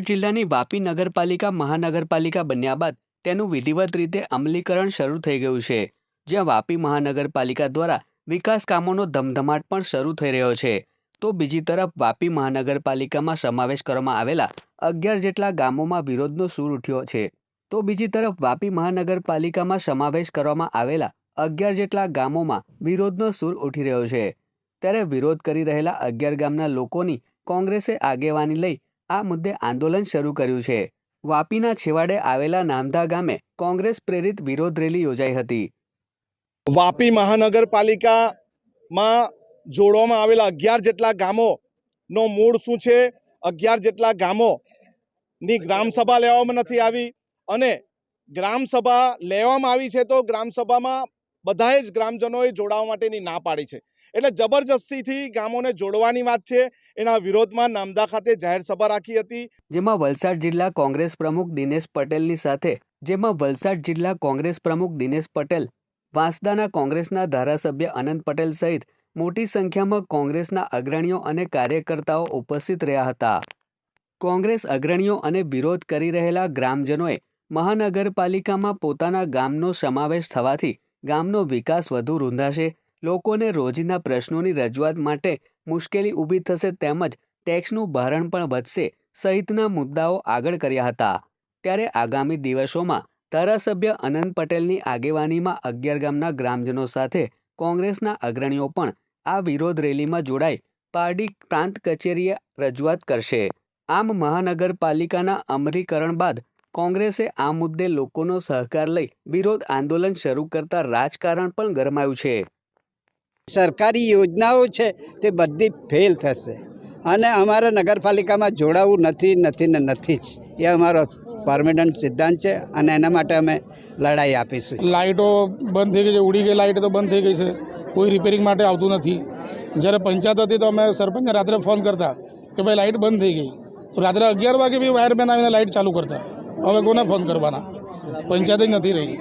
જિલ્લાની વાપી નગરપાલિકા મહાનગરપાલિકા બન્યા બાદ તેનું વિધિવત રીતે અમલીકરણ શરૂ થઈ ગયું છે, જ્યાં વાપી મહાનગરપાલિકા દ્વારા વિકાસ કામોનો ધમધમાટ પણ શરૂ થઈ રહ્યો છે. તો બીજી તરફ વાપી મહાનગરપાલિકામાં સમાવેશ કરવામાં આવેલા અગિયાર જેટલા ગામોમાં વિરોધનો સૂર ઉઠ્યો છે. તો બીજી તરફ વાપી મહાનગરપાલિકામાં સમાવેશ કરવામાં આવેલા અગિયાર જેટલા ગામોમાં વિરોધનો સૂર ઉઠી રહ્યો છે. ત્યારે વિરોધ કરી રહેલા અગિયાર ગામના લોકોની કોંગ્રેસે આગેવાની લઈ આ મુદ્દે આંદોલન શરૂ કર્યું છે. વાપીના છેવાડે આવેલા નામધા ગામે કોંગ્રેસ પ્રેરિત વિરોધ રેલી યોજાઈ હતી. વાપી મહાનગરપાલિકામાં જોડવામાં આવેલા અગિયાર જેટલા ગામોનો મૂળ શું છે? અગિયાર જેટલા ગામોની ગ્રામસભા લેવામાં નથી આવી અને ગ્રામસભા લેવામાં આવી છે તો ગ્રામસભામાં બધાએ જ ગ્રામજનોએ જોડાવા માટેની ના પાડી છે. એટલે જબરજસ્તીથી ગામોને જોડવાની વાત છે. એના વિરોધમાં નામદા ખાતે જાહેર સભા રાખી હતી. જેમાં વલસાડ જિલ્લા કોંગ્રેસ પ્રમુખ દિનેશ પટેલની સાથે, જેમાં વલસાડ જિલ્લા કોંગ્રેસ પ્રમુખ દિનેશ પટેલ, વાંસદાના કોંગ્રેસના ધારાસભ્ય અનંત પટેલ સહિત મોટી સંખ્યામાં કોંગ્રેસના અગ્રણીઓ અને કાર્યકર્તાઓ ઉપસ્થિત રહ્યા હતા. કોંગ્રેસ અગ્રણીઓ અને વિરોધ કરી રહેલા ગ્રામજનોએ મહાનગરપાલિકામાં પોતાના ગામનો સમાવેશ થવાથી ગામનો વિકાસ વધુ રૂંધાશે, લોકોને રોજિંદા પ્રશ્નોની રજૂઆત માટે મુશ્કેલી ઊભી થશે તેમજ ટેક્સનું ભારણ પણ વધશે સહિતના મુદ્દાઓ આગળ કર્યા હતા. ત્યારે આગામી દિવસોમાં ધારાસભ્ય અનંત પટેલની આગેવાનીમાં અગિયાર ગામના ગ્રામજનો સાથે કોંગ્રેસના અગ્રણીઓ પણ આ વિરોધ રેલીમાં જોડાઈ પાર્ટી પ્રાંત કચેરીએ રજૂઆત કરશે. આમ મહાનગરપાલિકાના અમલીકરણ બાદ કોંગ્રેસે આ મુદ્દે લોકોનો સહકાર લઈ વિરોધ આંદોલન શરૂ કરતા રાજકારણ પણ ગરમાયું છે. સરકારી યોજનાઓ છે તે બધી ફેલ થશે. અને અમારે નગરપાલિકામાં જોડાવું નથી નથી ને નથી જ. એ અમારો પરમેનન્ટ સિદ્ધાંત છે અને એના માટે અમે લડાઈ આપીશું. લાઇટો બંધ થઈ ગઈ છે ઉડી ગઈ લાઇટ તો બંધ થઈ ગઈ છે. કોઈ રિપેરિંગ માટે આવતું નથી. જ્યારે પંચાયત હતી તો અમે સરપંચને રાત્રે ફોન કરતા કે ભાઈ લાઇટ બંધ થઈ ગઈ. તો રાત્રે અગિયાર વાગે બી વાયરમેન આવીને લાઇટ ચાલુ કરતા. હવે કોને ફોન કરવાના? પંચાયત જ નથી રહી.